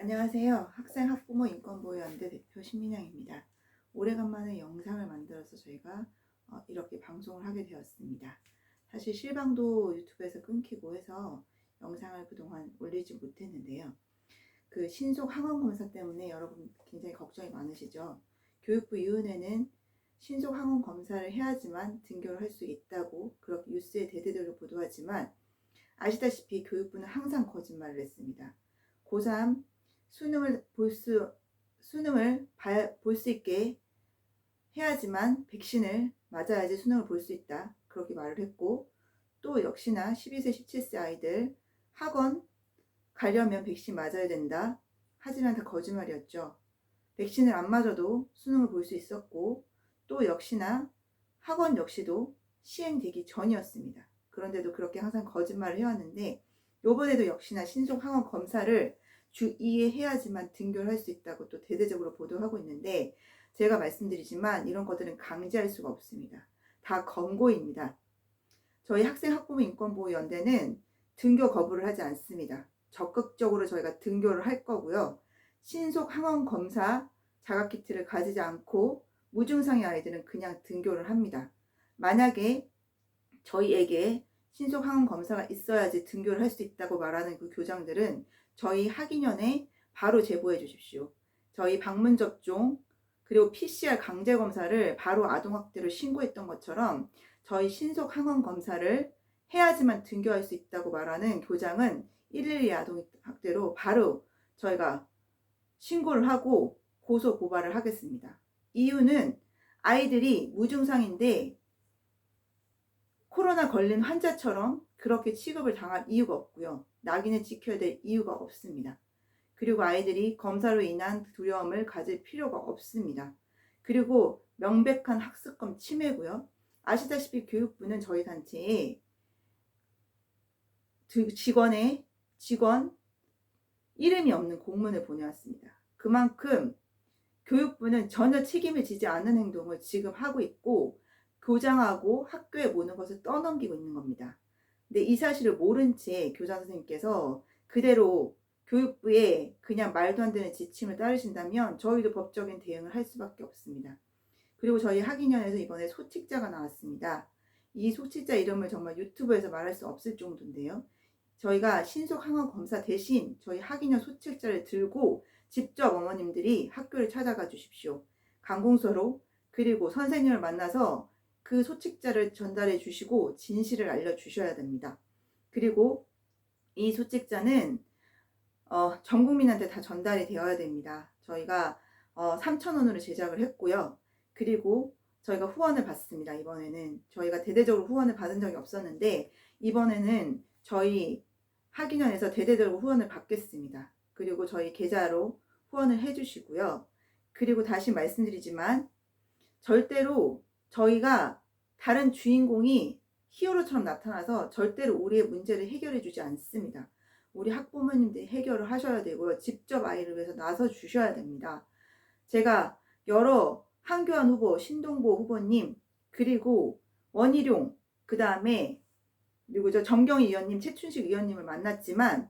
안녕하세요. 학생 학부모 인권보호 연대 대표 신민영입니다. 오래간만에 영상을 만들어서 저희가 어, 이렇게 방송을 하게 되었습니다. 사실 실방도 유튜브에서 끊기고 해서 영상을 그동안 올리지 못했는데요. 그 신속 항원 검사 때문에 여러분 굉장히 걱정이 많으시죠? 교육부 이은혜는 신속 항원 검사를 해야지만 등교를 할 수 있다고 그렇게 뉴스에 대대적으로 보도하지만 아시다시피 교육부는 항상 거짓말을 했습니다. 고3 수능을 볼 수, 수능을 볼 수 있게 해야지만 백신을 맞아야지 수능을 볼 수 있다. 그렇게 말을 했고, 또 역시나 12세, 17세 아이들 학원 가려면 백신 맞아야 된다. 하지만 다 거짓말이었죠. 백신을 안 맞아도 수능을 볼 수 있었고, 또 역시나 학원 역시도 시행되기 전이었습니다. 그런데도 그렇게 항상 거짓말을 해왔는데, 요번에도 역시나 신속 항원 검사를 주 2회 해야지만 등교를 할 수 있다고 또 대대적으로 보도하고 있는데 제가 말씀드리지만 이런 것들은 강제할 수가 없습니다. 다 권고입니다. 저희 학생 학부모 인권보호 연대는 등교 거부를 하지 않습니다. 적극적으로 저희가 등교를 할 거고요. 신속 항원 검사 자가 키트를 가지지 않고 무증상의 아이들은 그냥 등교를 합니다. 만약에 저희에게 신속 항원 검사가 있어야지 등교를 할 수 있다고 말하는 그 교장들은 저희 학인연에 바로 제보해 주십시오. 저희 방문 접종 그리고 PCR 강제 검사를 바로 아동 학대로 신고했던 것처럼 저희 신속 항원 검사를 해야지만 등교할 수 있다고 말하는 교장은 112 아동 학대로 바로 저희가 신고를 하고 고소 고발을 하겠습니다. 이유는 아이들이 무증상인데 코로나 걸린 환자처럼 그렇게 취급을 당할 이유가 없고요. 낙인을 지켜야 될 이유가 없습니다. 그리고 아이들이 검사로 인한 두려움을 가질 필요가 없습니다. 그리고 명백한 학습권 침해고요. 아시다시피 교육부는 저희 단체에 직원의 직원 이름이 없는 공문을 보내왔습니다. 그만큼 교육부는 전혀 책임을 지지 않는 행동을 지금 하고 있고 교장하고 학교에 모는 것을 떠넘기고 있는 겁니다. 근데 이 사실을 모른 채 교장 선생님께서 그대로 교육부에 그냥 말도 안 되는 지침을 따르신다면 저희도 법적인 대응을 할 수밖에 없습니다. 그리고 저희 학인연에서 이번에 소칙자가 나왔습니다. 이 소칙자 이름을 정말 유튜브에서 말할 수 없을 정도인데요. 저희가 신속 항원 검사 대신 저희 학인연 소칙자를 들고 직접 어머님들이 학교를 찾아가 주십시오. 강공서로 그리고 선생님을 만나서 그 소책자를 전달해 주시고 진실을 알려 주셔야 됩니다. 그리고 이 소책자는 어, 전 국민한테 다 전달이 되어야 됩니다. 저희가 어, 3,000원으로 제작을 했고요. 그리고 저희가 후원을 받습니다. 이번에는 저희가 대대적으로 후원을 받은 적이 없었는데 이번에는 저희 학인원에서 대대적으로 후원을 받겠습니다. 그리고 저희 계좌로 후원을 해주시고요. 그리고 다시 말씀드리지만 절대로 저희가 다른 주인공이 히어로처럼 나타나서 절대로 우리의 문제를 해결해 주지 않습니다. 우리 학부모님들이 해결을 하셔야 되고요. 직접 아이를 위해서 나서 주셔야 됩니다. 제가 여러 한교안 후보, 신동보 후보님, 그리고 원희룡, 그 다음에 그리고 저 정경희 의원님, 최춘식 의원님을 만났지만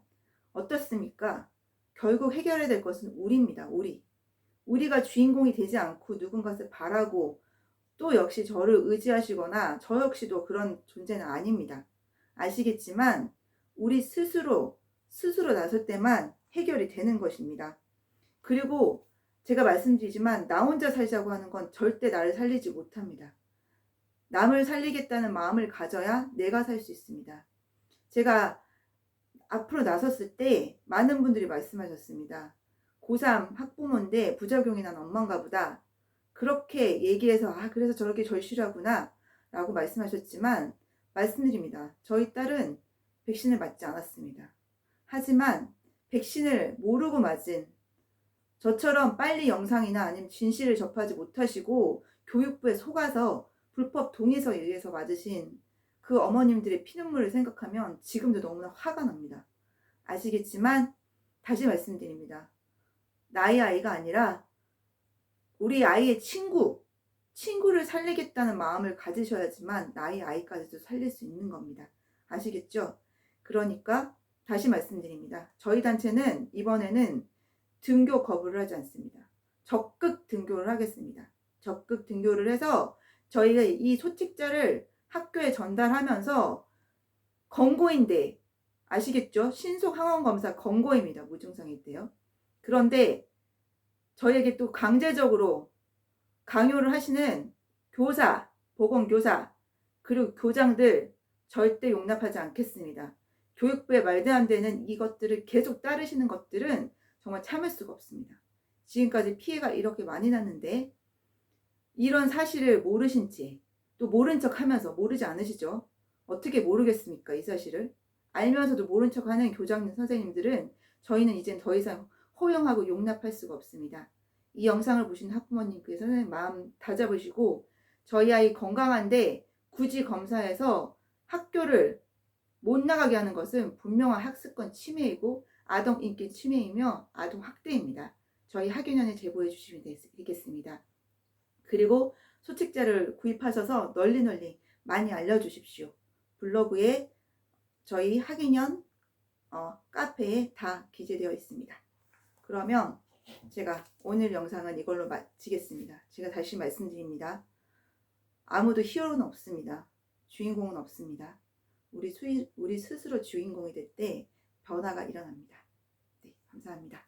어떻습니까? 결국 해결해야 될 것은 우리입니다. 우리. 우리가 주인공이 되지 않고 누군가를 바라고 또 역시 저를 의지하시거나 저 역시도 그런 존재는 아닙니다. 아시겠지만 우리 스스로 스스로 나설 때만 해결이 되는 것입니다. 그리고 제가 말씀드리지만 나 혼자 살자고 하는 건 절대 나를 살리지 못합니다. 남을 살리겠다는 마음을 가져야 내가 살 수 있습니다. 제가 앞으로 나섰을 때 많은 분들이 말씀하셨습니다. 고3 학부모인데 부작용이 난 엄마인가 보다. 그렇게 얘기해서 아 그래서 저렇게 절실하구나 라고 말씀하셨지만 말씀드립니다. 저희 딸은 백신을 맞지 않았습니다. 하지만 백신을 모르고 맞은 저처럼 빨리 영상이나 아니면 진실을 접하지 못하시고 교육부에 속아서 불법 동의서에 의해서 맞으신 그 어머님들의 피눈물을 생각하면 지금도 너무나 화가 납니다. 아시겠지만 다시 말씀드립니다. 나의 아이가 아니라 우리 아이의 친구, 친구를 살리겠다는 마음을 가지셔야지만 나의 아이까지도 살릴 수 있는 겁니다. 아시겠죠? 그러니까 다시 말씀드립니다. 저희 단체는 이번에는 등교 거부를 하지 않습니다. 적극 등교를 하겠습니다. 적극 등교를 해서 저희가 이 소책자를 학교에 전달하면서 권고인데 아시겠죠? 신속 항원 검사 권고입니다. 무증상일 때요. 그런데 저희에게 또 강제적으로 강요를 하시는 교사, 보건교사, 그리고 교장들 절대 용납하지 않겠습니다. 교육부의 말도 안 되는 이것들을 계속 따르시는 것들은 정말 참을 수가 없습니다. 지금까지 피해가 이렇게 많이 났는데 이런 사실을 모르신 채또 모른 척 하면서 모르지 않으시죠? 어떻게 모르겠습니까? 이 사실을. 알면서도 모른 척 하는 교장 선생님들은 저희는 이젠 더 이상 허용하고 용납할 수가 없습니다. 이 영상을 보신 학부모님께서는 마음 다잡으시고 저희 아이 건강한데 굳이 검사해서 학교를 못 나가게 하는 것은 분명한 학습권 침해이고 아동 인권 침해이며 아동 학대입니다. 저희 학연연에 제보해 주시면 되겠습니다. 그리고 소책자를 구입하셔서 널리 널리 많이 알려주십시오. 블로그에 저희 학인연 어, 카페에 다 기재되어 있습니다. 그러면 제가 오늘 영상은 이걸로 마치겠습니다. 제가 다시 말씀드립니다. 아무도 히어로는 없습니다. 주인공은 없습니다. 우리, 수이, 우리 스스로 주인공이 될 때 변화가 일어납니다. 네, 감사합니다.